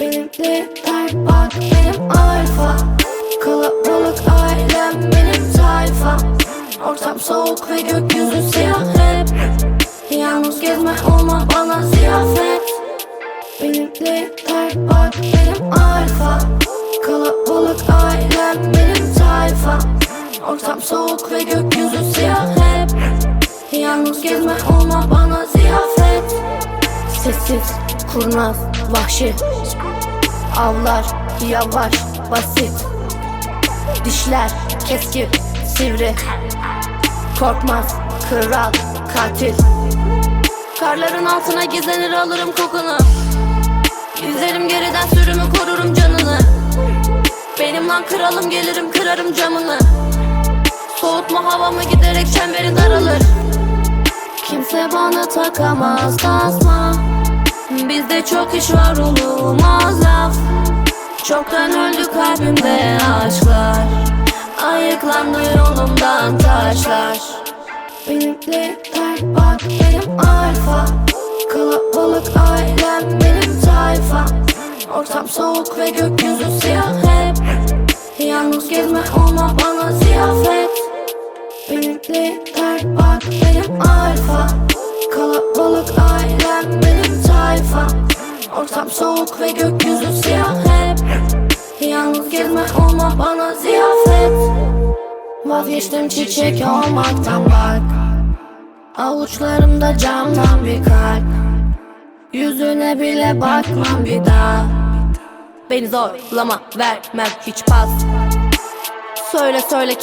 Benimkiler bak benim alfa. Kalabalık ailem benim tayfa. Ortam soğuk ve gökyüzü siyah hep. Yalnız gezme olma bana ziyafet. Benimkiler bak benim alfa. Kalabalık ailem benim tayfa. Ortam soğuk ve gökyüzü siyah hep. Yalnız gezme olma bana ziyafet. Sessiz, kurnaz, vahşi. Avlar, yavaş, basit. Dişler, keskin, sivri. Korkmaz, kral, katil. Karların altına gizlenir alırım kokunu. Yüzerim geriden sürümü korurum canını. Benim lan kralım gelirim kırarım camını. Soğutma havamı giderek çemberi daralır. Kimse bana takamaz tasma Bizde çok iş var olmaz laf. Çoktan öldü kalbimde aşklar. Ayıklandı yolumdan taşlar. Benimkiler bak benim alfa. Kalabalık ailem benim tayfa. Ortam soğuk ve gökyüzü siyah hep. Yalnız gezme olma bana ziyafet. Benimkiler bak Ortam soğuk ve gökyüzü siyah. Hep Yalnız gezme olma bana ziyafet. Vazgeçtim çiçek olmaktan bak. Avuçlarımda camdan bir kalp. Yüzüne bile bakmam bir daha. Beni zorlama vermem hiç pas. Söyle söyle kim